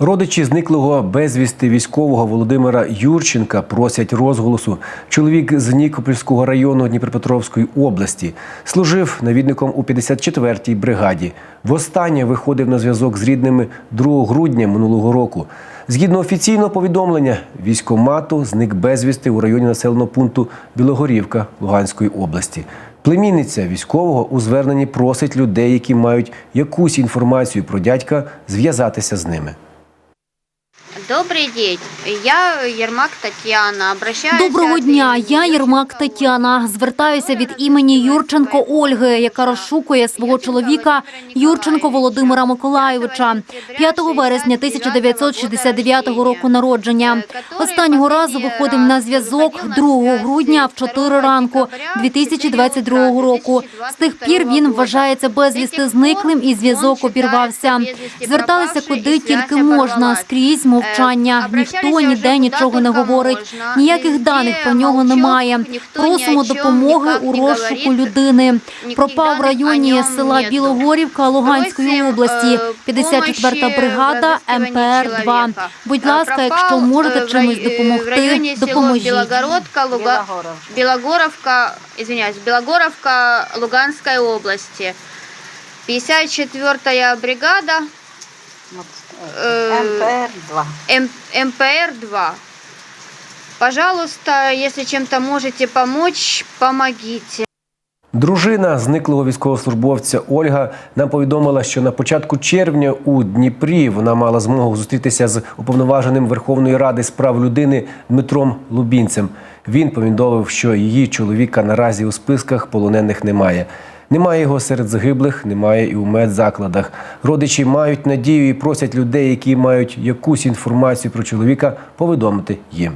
Родичі зниклого безвісти військового Володимира Юрченка просять розголосу. Чоловік з Нікопольського району Дніпропетровської області служив навідником у 54-й бригаді. Востаннє виходив на зв'язок з рідними 2 грудня минулого року. Згідно офіційного повідомлення, військомату зник безвісти у районі населеного пункту Білогорівка Луганської області. Племінниця військового у зверненні просить людей, які мають якусь інформацію про дядька, зв'язатися з ними. Добрый день. Я Ермак Татьяна. Обращаюсь Доброго дня. Я Єрмак Тетяна. Звертаюся від імені Юрченко Ольги, яка розшукує свого чоловіка Юрченко Володимира Миколайовича 5 вересня 1969 року народження. Останнього разу виходив на зв'язок 2 грудня в 4 ранку 2022 року. З тих пір він вважається безвісти зниклим і зв'язок обірвався. Зверталися куди тільки можна скрізь мовчання. Ніхто ніде нічого не говорить. Ніяких даних про нього немає. Просимо допомоги у розшуку людини. Пропав в районі села Білогорівка Луганської області, 54-та бригада МПР 2 Будь ласка, якщо можете чимось допомогти, допоможіть. Білогоровка, извиняюсь, Білогоровка Луганской области. 54-я бригада МПР-2. МПР-2. Пожалуйста, если чем-то можете помочь, помогите. Дружина зниклого військовослужбовця Ольга нам повідомила, що на початку червня у Дніпрі вона мала змогу зустрітися з уповноваженим Верховної Ради з прав людини Дмитром Лубінцем. Він повідомив, що її чоловіка наразі у списках полонених немає. Немає його серед загиблих, немає і у медзакладах. Родичі мають надію і просять людей, які мають якусь інформацію про чоловіка, повідомити їм.